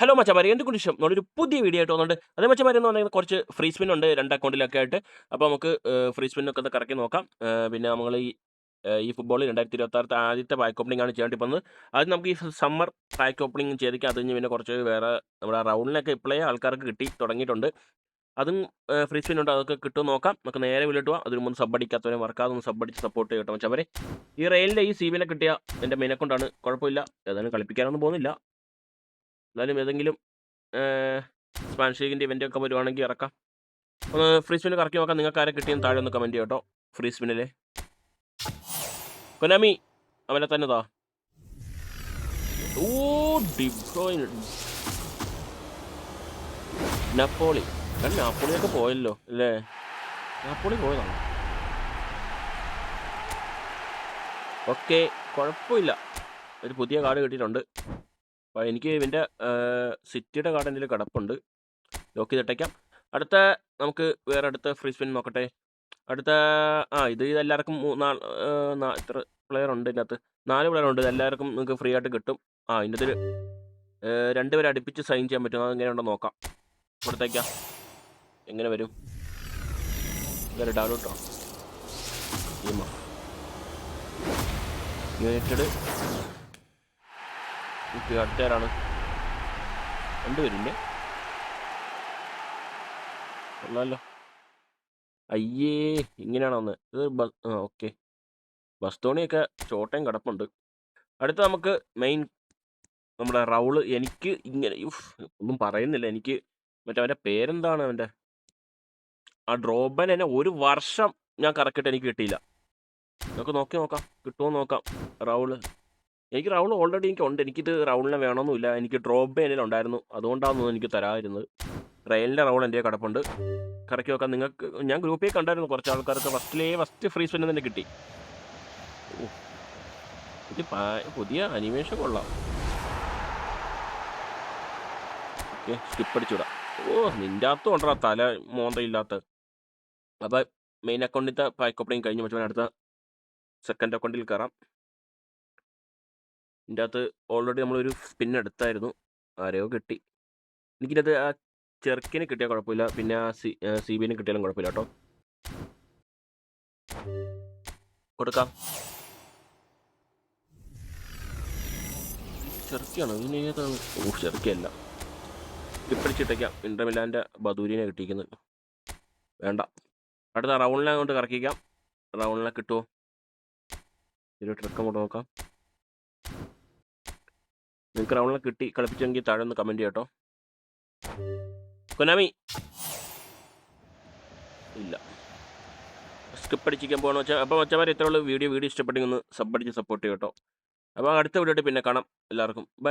Hello മച്ചമാരി എന്തുകൊണ്ട് ഇഷ്ടം നമ്മളൊരു പുതിയ വീഡിയോ ആയിട്ട് വന്നിട്ടുണ്ട് അതേ മച്ചമാരി എന്ന് പറഞ്ഞാൽ കുറച്ച് ഫ്രീ സ്പിൻ ഉണ്ട് രണ്ട് അക്കൗണ്ടിലൊക്കെ ആയിട്ട്. അപ്പോൾ നമുക്ക് ഫ്രീ സ്പിന്നൊക്കെ ഒന്ന് കറക്കി നോക്കാം. പിന്നെ നമ്മൾ ഈ ഈ ഫുട്ബോൾ രണ്ടായിരത്തി ഇരുപത്തി ആറത്തെ ആദ്യത്തെ പാക്ക് ഓപ്പണിംഗ് ആണ് ചെയ്യേണ്ടി പോകുന്നത്. അത് നമുക്ക് ഈ സമ്മർ പാക്ക് ഓപ്പണിംഗ് ചെയ്തേക്കാം അത് കഴിഞ്ഞ് പിന്നെ കുറച്ച് വേറെ നമ്മുടെ റൗണ്ടിലൊക്കെ ഇപ്പോഴേ ആൾക്കാർക്ക് കിട്ടി തുടങ്ങിയിട്ടുണ്ട്. അതും ഫ്രീ സ്പിൻ ഉണ്ട്. അതൊക്കെ കിട്ടും നോക്കാം. നമുക്ക് നേരെ വിളിട്ട് പോവാം. അതിന് മുമ്പ് സബ് അടിക്കാത്തവരെ മറക്കാതെ ഒന്ന് സബ് അടിച്ച് സപ്പോർട്ട് ചെയ്യട്ടോ മച്ചവരെ ഈ റെയിലിന്റെ ഈ സീബിനെ കിട്ടിയ എന്റെ മെയിനെ കൊണ്ടാണ് കുഴപ്പമില്ല. ഏതായാലും കളിപ്പിക്കാനൊന്നും പോകുന്നില്ല. എന്നാലും ഏതെങ്കിലും സ്പാനിഷ് ലീഗിന്റെ ഇവന്റ് ഒക്കെ വരുവാണെങ്കിൽ ഇറക്കാം. ഒന്ന് ഫ്രീ സ്പിന് കറക്കി നോക്കാം. നിങ്ങൾക്ക് ആരെ കിട്ടിയെന്ന് താഴെ ഒന്ന് കമന്റ് ചെയ്യട്ടോ. ഫ്രീ സ്പിന്നിലെ കൊനാമി അവനെ തന്നെ താ. നപ്പോളി. കാരണം നാപ്പോളിയൊക്കെ പോയല്ലോ അല്ലേ? നാപ്പോളി പോയതാണ് ഓക്കെ കുഴപ്പമില്ല. ഒരു പുതിയ കാർഡ് കിട്ടിയിട്ടുണ്ട്. അപ്പോൾ എനിക്ക് ഇതിന്റെ സിറ്റിയുടെ കാർഡ് എന്റെ കിടപ്പുണ്ട്. ലോക്ക് ചെയ്തിട്ടേക്കാം. അടുത്ത നമുക്ക് വേറെ അടുത്ത ഫ്രീ സ്പിൻ നോക്കട്ടെ. അടുത്ത ആ ഇത് ഇതെല്ലാവർക്കും മൂന്നാൾ ഇത്ര പ്ലെയർ ഉണ്ട് ഇതിനകത്ത്. നാല് പ്ലെയർ ഉണ്ട്. ഇതെല്ലാവർക്കും നിങ്ങൾക്ക് ഫ്രീ ആയിട്ട് കിട്ടും. ആ ഇതിന്റെ ഒരു രണ്ടുപേരെ അടുപ്പിച്ച് സൈൻ ചെയ്യാൻ പറ്റും അത് എങ്ങനെയുണ്ടോ നോക്കാം. കൊടുത്തേക്കാം. എങ്ങനെ വരും? ഇതൊരു ഡൗൺലോഡ് കേട്ടോ ടീമാ യുണൈറ്റഡ് ഓക്കെ അടുത്തയാരാണ് രണ്ടുപേരില്ലേ കൊള്ളാമല്ലോ അയ്യേ ഇങ്ങനെയാണോ ഒന്ന് ഇത് ബസ് ആ ഓക്കെ. ബസ്തോണിയൊക്കെ ചോട്ടയും കിടപ്പുണ്ട്. അടുത്ത നമുക്ക് മെയിൻ നമ്മുടെ റൗൾ. എനിക്ക് ഇങ്ങനെ ഒന്നും പറയുന്നില്ല. എനിക്ക് മറ്റേ അവന്റെ പേരെന്താണ് അവന്റെ? ആ ഡ്രോബൻ എന്നെ ഒരു വർഷം ഞാൻ കറക്കിട്ട് എനിക്ക് കിട്ടിയില്ല. നമുക്ക് നോക്കി നോക്കാം. കിട്ടുമോ നോക്കാം. റൗൾ. എനിക്ക് റൗൾ ഓൾറെഡി എനിക്ക് ഉണ്ട്. എനിക്കിത് റൗണ്ടിനെ വേണമെന്നില്ല എനിക്ക് ഡ്രോപ്പ് എന്നിൽ ഉണ്ടായിരുന്നു. അതുകൊണ്ടാണെന്ന് എനിക്ക് തരാതിരുന്നത്. റെയിലിന്റെ റൗൾ എന്റെ കിടപ്പുണ്ട്. കറക്കി നോക്കാം നിങ്ങൾക്ക് ഞാൻ ഗ്രൂപ്പിൽ കണ്ടായിരുന്നു കുറച്ച് ആൾക്കാർക്ക് ഫസ്റ്റിലേ ഫസ്റ്റ് ഫ്രീ സ്പിൻ തന്നെ കിട്ടി. ഇത് പുതിയ അനിമേഷൻ കൊള്ളാം. ഓക്കെ സ്കിപ്പ് ഓ നിന്റെ അകത്തും ഉണ്ടോ തല മോന്തയില്ലാത്ത. അപ്പം മെയിൻ അക്കൗണ്ടിൽ പാക്ക് ഓപ്പണിങ് കഴിഞ്ഞ് മറ്റേ അടുത്ത സെക്കൻഡ് അക്കൗണ്ടിൽ കയറാം ഇതിന്റെ അകത്ത് ഓൾറെഡി നമ്മളൊരു സ്പിൻ എടുത്തായിരുന്നു. ആരെയോ കിട്ടി. എനിക്കിനകത്ത് ആ ചെറുക്കിനെ കിട്ടിയാൽ കുഴപ്പമില്ല. പിന്നെ ആ സി സി ബിനെ കിട്ടിയാലും കുഴപ്പമില്ല കേട്ടോ. കൊടുക്കാം. ചെറുക്കിയാണ്? ഇതിന് ഏതാണ് ഓ ചെറുക്കിയല്ല. ഇപ്പടിച്ചിട്ടേക്കാം ഇന്റർമില്ലാന്റെ ബദൂരിനെ കിട്ടിയിരിക്കുന്നത് വേണ്ട. അടുത്ത റൗണ്ടിനെ അങ്ങോട്ട് കറക്കിക്കാം. റൗണ്ടിനെ കിട്ടുമോ ഒരു ട്രിക്ക് അങ്ങോട്ട് നോക്കാം. നിങ്ങൾക്ക് റൗണ്ടിൽ കിട്ടി കളിപ്പിച്ചെങ്കിൽ താഴെ ഒന്ന് കമന്റ് ചെയ്യട്ടോ കൊനാമി. ഇല്ല. സ്കിപ്പ് അടിച്ചിരിക്കാൻ പോകണമെന്ന് വെച്ചാൽ അപ്പോൾ മച്ചമാരെ ഇത്രയുള്ള വീഡിയോ വീഡിയോ ഇഷ്ടപ്പെട്ടെങ്കിൽ ഒന്ന് സബ് അടിച്ച് സപ്പോർട്ട് ചെയ്യട്ടോ അപ്പോൾ അടുത്ത വീഡിയോ പിന്നെ കാണാം. എല്ലാവർക്കും. ബൈ